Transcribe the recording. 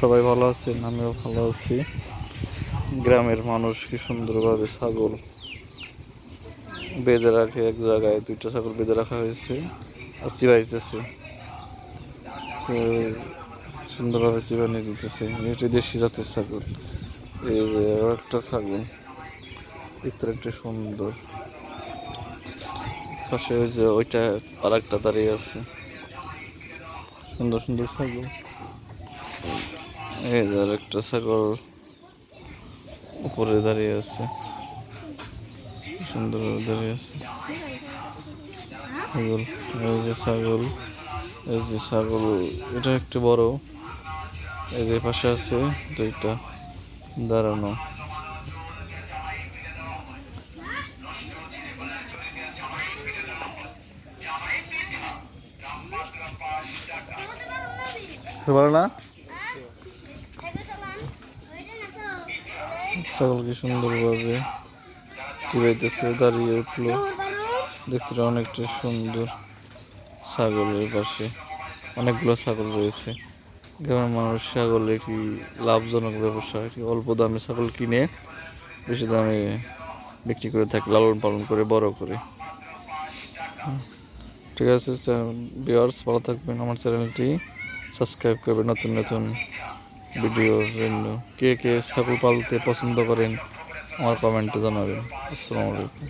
সবাই ভালো আছেন? আমিও ভালো আছি। গ্রামের মানুষ কি সুন্দরভাবে ছাগল বেঁধে রাখে? এক জায়গায় দুইটা ছাগল বেঁধে রাখা হয়েছে, আর চিবাইতেছে সুন্দরভাবে চিবানি দিতেছে। এটি দেশি জাতের ছাগল। এই যে একটা ছাগল। দেখতে একটা সুন্দর। পাশে ওই যে ওইটা আর একটা দাঁড়িয়ে আছে। সুন্দর সুন্দর ছাগল। এই আর একটা ছাগল উপরে দাঁড়িয়ে আছে। সুন্দর দাঁড়িয়ে আছে। ছাগল, এই যে ছাগল, এই যে ছাগল, এটা একটু বড়। এই যে পাশে আছে দুইটা দাঁড়ানো। ভালো না? ছাগল কি সুন্দরভাবে চিবাইতেছে দাঁড়িয়ে উঠল। দেখতে অনেকটা সুন্দর ছাগলের পাশে। অনেকগুলো ছাগল রয়েছে। গ্রামের মানুষ ছাগল একটি লাভজনক ব্যবসা, একটি অল্প দামে ছাগল কিনে বেশি দামে বিক্রি করে থাকে, লালন পালন করে, বড় করে। ঠিক আছে বিয়ার্স ভালো থাকবেন। আমার চ্যানেলটি সাবস্ক্রাইব করবেন নতুন নতুন ভিডিওর জন্য। কে কে ছাগল পালতে পছন্দ করেন, আমার কমেন্টে জানাবেন। আসসালামু আলাইকুম।